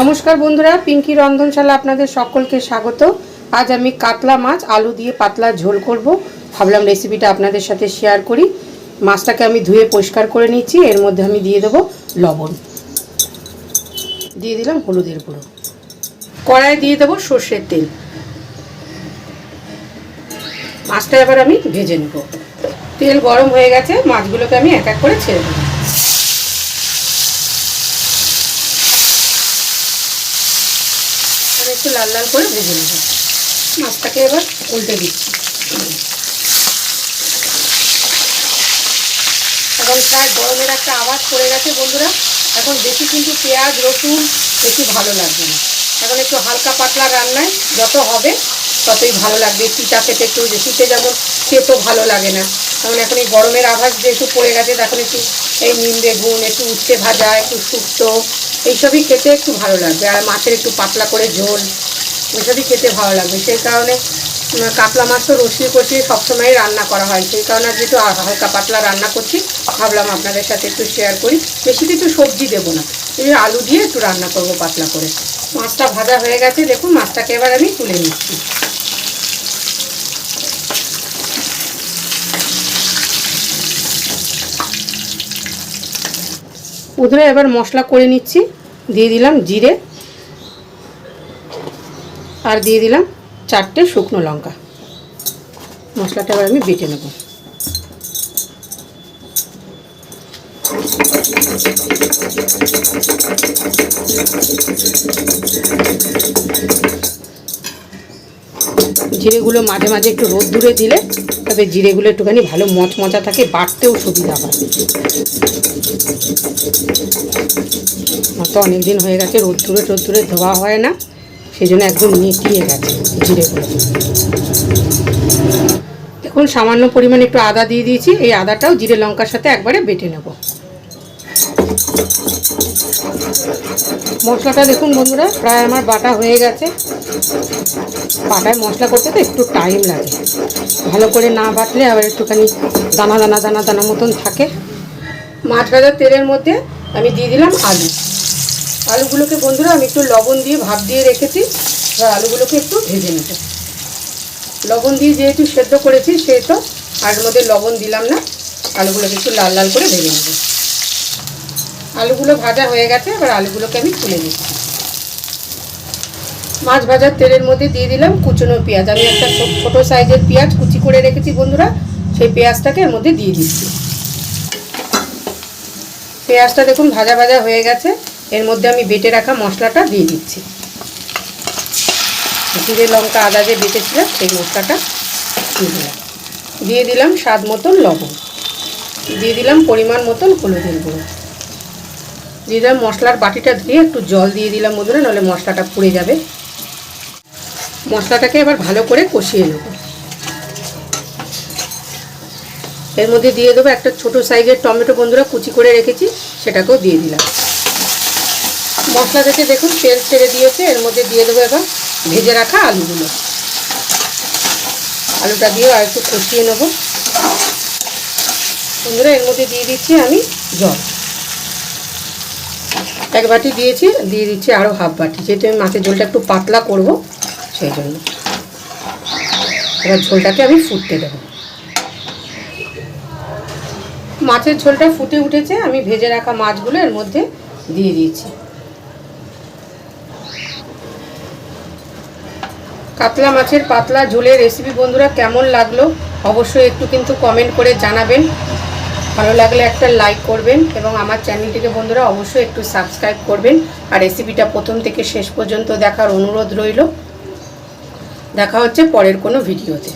নমস্কার বন্ধুরা, পিঙ্কি রন্ধনশালা আপনাদের সকলকে স্বাগত। আজ আমি কাতলা মাছ, আলু দিয়ে পাতলা ঝোল করব। ভাবলাম রেসিপিটা আপনাদের সাথে শেয়ার করি। মাছটাকে আমি ধুয়ে পরিষ্কার করে নিচ্ছি এর মধ্যে আমি দিয়ে দেবো লবণ। দিয়ে দিলাম হলুদের গুঁড়ো। কড়াই দিয়ে দেবো সর্ষের তেল। মাছটা এবার আমি ভেজে নেব। তেল গরম হয়ে গেছে, মাছগুলোকে আমি এক এক করে ছেড়ে দেবো। একটু লাল লাল করে ভেজে নেব। মাছটাকে এবার উল্টে দিচ্ছি। এখন প্রায় গরমের একটা আওয়াজ পড়ে গেছে বন্ধুরা। এখন বেশি কিন্তু পেঁয়াজ, রসুন বেশি ভালো লাগবে না। এখন একটু হালকা পাতলা রান্নায় যত হবে ততই ভালো লাগবে। চিটা খেতে, একটু শীতে যেমন, খেতেও ভালো লাগে না। কারণ এখন এই গরমের আভাস যেহেতু পড়ে গেছে, তখন একটু এই নিম বেগুন, একটু উচ্ছে ভাজা, একটু শুক্তো, এইসবই খেতে একটু ভালো লাগবে। আর মাছের একটু পাতলা করে ঝোল ওইসবই খেতে ভালো লাগবে। সেই কারণে কাতলা মাছ তো রসিয়ে কষিয়ে সবসময় রান্না করা হয়। সেই কারণে যেহেতু হালকা পাতলা রান্না করছি। ভাবলাম আপনাদের সাথে একটু শেয়ার করি। বেশি কিছু সবজি দেবো না। এই আলু দিয়ে একটু রান্না করব পাতলা করে। মাছটা ভাজা হয়ে গেছে। দেখুন, মাছটাকে এবার আমি তুলে নিচ্ছি। উধরে এবার মশলা করে নিচ্ছি। দিয়ে দিলাম জিরে আর দিয়ে দিলাম চারটে শুকনো লঙ্কা। মশলাটা এবার আমি বেটে নেব। জিরেগুলো মাঝে মাঝে একটু রোদ দূরে দিলে তবে জিরেগুলো একটুখানি ভালো মচমচা থাকে বাটতেও সুবিধা হয়। আমার তো অনেক দিন হয়ে গেছে রোদ্দুরে টোদ্দুরে ধোয়া হয় না সেই জন্য একদম নেটিয়ে গেছে জিরেগুলো। দেখুন, সামান্য পরিমাণে একটু আদা দিয়ে দিয়েছি, এই আদাটাও জিরে লঙ্কার সাথে একবারে বেটে নেব। মশলাটা দেখুন বন্ধুরা, প্রায় আমার বাটা হয়ে গেছে। বাটায় মশলা করতে তো একটু টাইম লাগে। ভালো করে না বাটলে আবার একটুখানি দানা দানা দানা দানা মতন থাকে। মাছ ভাজার তেলের মধ্যে আমি দিয়ে দিলাম আলু। আলুগুলোকে বন্ধুরা, আমি একটু লবণ দিয়ে ভাপ দিয়ে রেখেছি। এবার আলুগুলোকে একটু ভেজে নেব। লবণ দিয়ে যেহেতু সেদ্ধ করেছি, সেহেতু আর মধ্যে লবণ দিলাম না। আলুগুলোকে একটু লাল লাল করে ভেজে নেব। আলুগুলো ভাজা হয়ে গেছে, এবার আলুগুলোকে আমি তুলে নিচ্ছি। মাছ ভাজার তেলের মধ্যে দিয়ে দিলাম কুচনো পেঁয়াজ। আমি একটা ছোটো সাইজের পেঁয়াজ কুচি করে রেখেছি বন্ধুরা, সেই পেঁয়াজটাকে এর মধ্যে দিয়ে দিচ্ছি। পেঁয়াজটা দেখুন ভাজা ভাজা হয়ে গেছে, এর মধ্যে আমি বেটে রাখা মশলাটা দিয়ে দিচ্ছি। জিরে, লঙ্কা, আদা যে বেটেছিলাম, সেই মশলাটা দিয়ে দিলাম। দিয়ে দিলাম স্বাদ মতন লবণ। দিয়ে দিলাম পরিমাণ মতন হলুদের গুঁড়ো। দিয়ে দিলাম মশলার বাটিটা ধুয়ে একটু জল দিয়ে দিলাম মধুরে নাহলে মশলাটা পুড়ে যাবে। মশলাটাকে এবার ভালো করে কষিয়ে নেব। এর মধ্যে দিয়ে দেবো একটা ছোট সাইজের টমেটো বন্ধুরা, কুচি করে রেখেছি, সেটাকেও দিয়ে দিলাম। মশলা থেকে দেখুন তেল ছেড়ে দিয়েছে, এর মধ্যে দিয়ে দেবো এবার ভেজে রাখা আলুগুলো। আলুটা দিয়ে আর একটু কষিয়ে নেব। বন্ধুরা, এর মধ্যে দিয়ে দিচ্ছি আমি জল। এক বাটি দিয়েছি, দিয়ে দিচ্ছি আরও হাফ বাটি। যেহেতু আমি মাছের ঝোলটা একটু পাতলা করব, সেই জন্য। এবার ঝোলটাকে আমি ফুটতে দেবো। মাছের ঝোলটা ফুটে উঠেছে, আমি ভেজে রাখা মাছগুলো এর মধ্যে দিয়ে দিয়েছি। কাতলা মাছের পাতলা ঝোলের রেসিপি বন্ধুরা কেমন লাগল, অবশ্যই একটু কিন্তু কমেন্ট করে জানাবেন। ভালো লাগলে একটা লাইক করবেন এবং আমার চ্যানেলটিকে বন্ধুরা অবশ্যই একটু সাবস্ক্রাইব করবেন। আর রেসিপিটা প্রথম থেকে শেষ পর্যন্ত দেখার অনুরোধ রইল। দেখা হচ্ছে পরের কোনো ভিডিওতে